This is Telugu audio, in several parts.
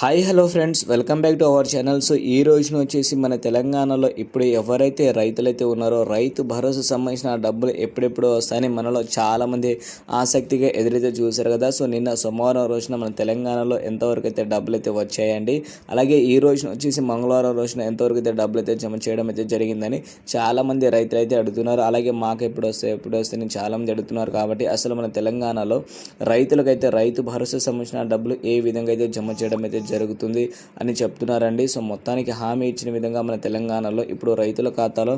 Hi hello friends. Welcome back to our channel. So ఈ రోజున వచ్చేసి మన తెలంగాణలో ఇప్పుడు ఎవరైతే రైతులైతే ఉన్నారో రైతు భరోసా సంబంధించిన డబ్బులు ఎప్పుడెప్పుడు వస్తాయని మనలో చాలామంది ఆసక్తిగా ఎదురైతే చూశారు కదా. సో నిన్న సోమవారం రోజున మన తెలంగాణలో ఎంతవరకు అయితే డబ్బులు అయితే వచ్చాయండి అలాగే ఈ రోజున వచ్చేసి మంగళవారం రోజున ఎంతవరకు అయితే డబ్బులు అయితే జమ చేయడం అయితే జరిగిందని చాలామంది రైతులు అయితే అడుగుతున్నారు. అలాగే మాకు ఎప్పుడు వస్తాయి ఎప్పుడు వస్తాయని చాలామంది అడుగుతున్నారు కాబట్టి అసలు మన తెలంగాణలో రైతులకైతే రైతు భరోసా సంబంధించిన డబ్బులు ఏ విధంగా అయితే జమ చేయడం అయితే జరుగుతుంది అని చెప్తున్నారండి. సో మొత్తానికి హామీ ఇచ్చిన విధంగా మన తెలంగాణలో ఇప్పుడు రైతుల ఖాతాలో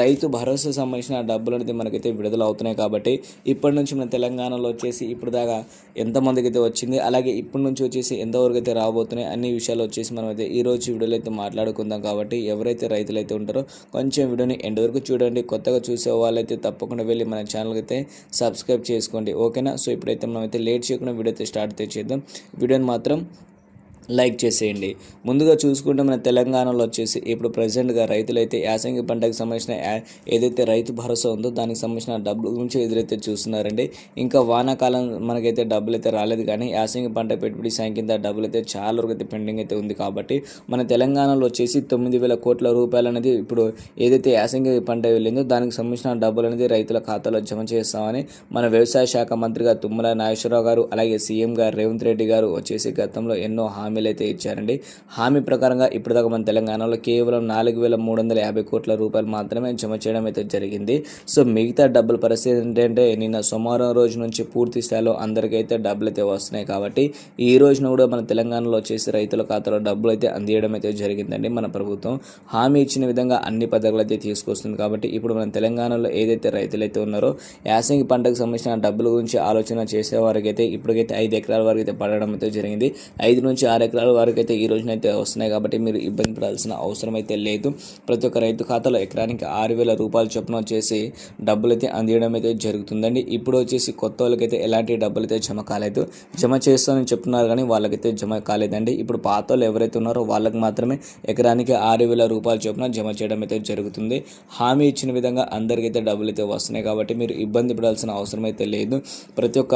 రైతు భరోసా సంబంధించిన డబ్బులు అనేది మనకైతే విడుదల అవుతున్నాయి కాబట్టి ఇప్పటి నుంచి మన తెలంగాణలో వచ్చేసి ఇప్పుడు దాకా ఎంతమందికి అయితే వచ్చింది అలాగే ఇప్పటి నుంచి వచ్చేసి ఎంతవరకు అయితే రాబోతున్నాయి అన్ని విషయాలు వచ్చేసి మనం అయితే ఈ రోజు వీడియోలో అయితే మాట్లాడుకుందాం కాబట్టి ఎవరైతే రైతులు అయితే ఉంటారో కొంచెం వీడియోని ఎండ్ వరకు చూడండి. కొత్తగా చూసే వాళ్ళైతే తప్పకుండా వెళ్ళి మన ఛానల్కి అయితే సబ్స్క్రైబ్ చేసుకోండి. ఓకేనా? సో ఇప్పుడైతే మనం అయితే లేట్ చేయకుండా వీడియో అయితే స్టార్ట్ అయితే చేద్దాం. వీడియోని మాత్రం లైక్ చేసేయండి. ముందుగా చూసుకుంటే మన తెలంగాణలో వచ్చేసి ఇప్పుడు ప్రజెంట్గా రైతులైతే యాసంగి పంటకు సంబంధించిన ఏదైతే రైతు భరోసా ఉందో దానికి సంబంధించిన డబ్బుల గురించి ఎదురైతే చూస్తున్నారండి. ఇంకా వానాకాలం మనకైతే డబ్బులు అయితే రాలేదు కానీ యాసంగి పంట పెట్టుబడి సాయం కింద డబ్బులు అయితే చాలా వరకు అయితే పెండింగ్ అయితే ఉంది కాబట్టి మన తెలంగాణలో వచ్చేసి తొమ్మిది వేల కోట్ల రూపాయలు అనేది ఇప్పుడు ఏదైతే యాసంగి పంట వెళ్ళిందో దానికి సంబంధించిన డబ్బులు అనేది రైతుల ఖాతాలో జమ చేస్తామని మన వ్యవసాయ శాఖ మంత్రిగా తుమ్మల నాగేశ్వరరావు గారు అలాగే సీఎం గారు రేవంత్ రెడ్డి గారు వచ్చేసి గతంలో ఎన్నో హామీ హామీలు అయితే ఇచ్చారండి. హామీ ప్రకారంగా ఇప్పటిదాకా మన తెలంగాణలో కేవలం నాలుగు వేల మూడు వందల యాభై కోట్ల రూపాయలు మాత్రమే జమ చేయడం అయితే జరిగింది. సో మిగతా డబ్బుల పరిస్థితి ఏంటంటే నిన్న సోమవారం రోజు నుంచి పూర్తి స్థాయిలో అందరికైతే డబ్బులు అయితే వస్తున్నాయి కాబట్టి ఈ రోజున కూడా మన తెలంగాణలో వచ్చేసి రైతుల ఖాతాలో డబ్బులు అయితే అందియడం అయితే జరిగిందండి మన ప్రభుత్వం. హామీ ఇచ్చిన విధంగా అన్ని పథకాలు అయితే తీసుకొస్తుంది కాబట్టి ఇప్పుడు మన తెలంగాణలో ఏదైతే రైతులు అయితే ఉన్నారో యాసంగి పంటకు సంబంధించిన డబ్బుల గురించి ఆలోచన చేసేవారికి అయితే ఇప్పటికైతే ఐదు ఎకరాల వరకు అయితే పడడం అయితే జరిగింది. ఐదు నుంచి ఆరు ఎకరాల వరకు అయితే ఈ రోజున అయితే వస్తున్నాయి కాబట్టి మీరు ఇబ్బంది పడాల్సిన అవసరం అయితే లేదు. ప్రతి ఒక్క రైతు ఖాతాలో ఎకరానికి ఆరు వేల రూపాయల చొప్పున వచ్చేసి డబ్బులు అయితే అందియడం అయితే జరుగుతుందండి. ఇప్పుడు వచ్చేసి కొత్త వాళ్ళకైతే ఎలాంటి డబ్బులు అయితే జమ కాలేదు. జమ చేస్తానని చెప్తున్నారు కానీ వాళ్ళకైతే జమ కాలేదండి. ఇప్పుడు పాత వాళ్ళు ఎవరైతే ఉన్నారో వాళ్ళకి మాత్రమే ఎకరానికి ఆరు వేల రూపాయల చొప్పున జమ చేయడం అయితే జరుగుతుంది. హామీ ఇచ్చిన విధంగా అందరికైతే డబ్బులు అయితే వస్తున్నాయి కాబట్టి మీరు ఇబ్బంది పడాల్సిన అవసరం అయితే లేదు. ప్రతి ఒక్క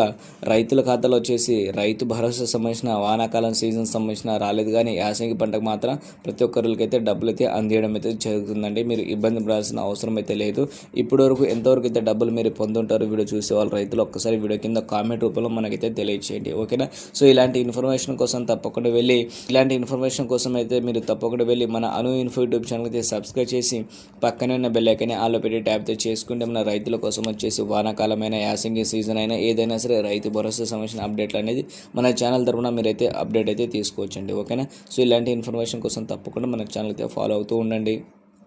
రైతుల ఖాతాలో వచ్చేసి రైతు భరోసా సంబంధించిన వానాకాలం సీజన్ సంబంధించిన రాలేదు కానీ యాసంగి పంటకు మాత్రం ప్రతి ఒక్కరికైతే డబ్బులు అయితే అందియడం అయితే జరుగుతుందండి. మీరు ఇబ్బంది పడాల్సిన అవసరం అయితే లేదు. ఇప్పటి వరకు ఎంతవరకు అయితే డబ్బులు మీరు పొందుంటారు వీడియో చూసే వాళ్ళు రైతులు ఒక్కసారి వీడియో కింద కామెంట్ రూపంలో మనకైతే తెలియచేయండి. ఓకేనా? సో ఇలాంటి ఇన్ఫర్మేషన్ కోసం తప్పకుండా వెళ్ళి ఇలాంటి ఇన్ఫర్మేషన్ కోసం అయితే మీరు తప్పకుండా వెళ్ళి మన అను ఇన్ఫో యూట్యూబ్ ఛానల్ అయితే సబ్స్క్రైబ్ చేసి పక్కనే ఉన్న బెల్ ఐకాన్ ఆలో పెట్టి ట్యాప్ అయితే చేసుకుంటే మన రైతుల కోసం వచ్చేసి వానాకాలమైన యాసంగి సీజన్ అయినా ఏదైనా సరే రైతు భరోసా సంబంధించిన అప్డేట్లు అనేది మన ఛానల్ తరపున మీరైతే అప్డేట్ అయితే తీసుకోవచ్చండి ఓకేనా? సో ఇలాంటి ఇన్ఫర్మేషన్ కోసం తప్పకుండా మన ఛానల్కి అయితే ఫాలో అవుతూ ఉండండి.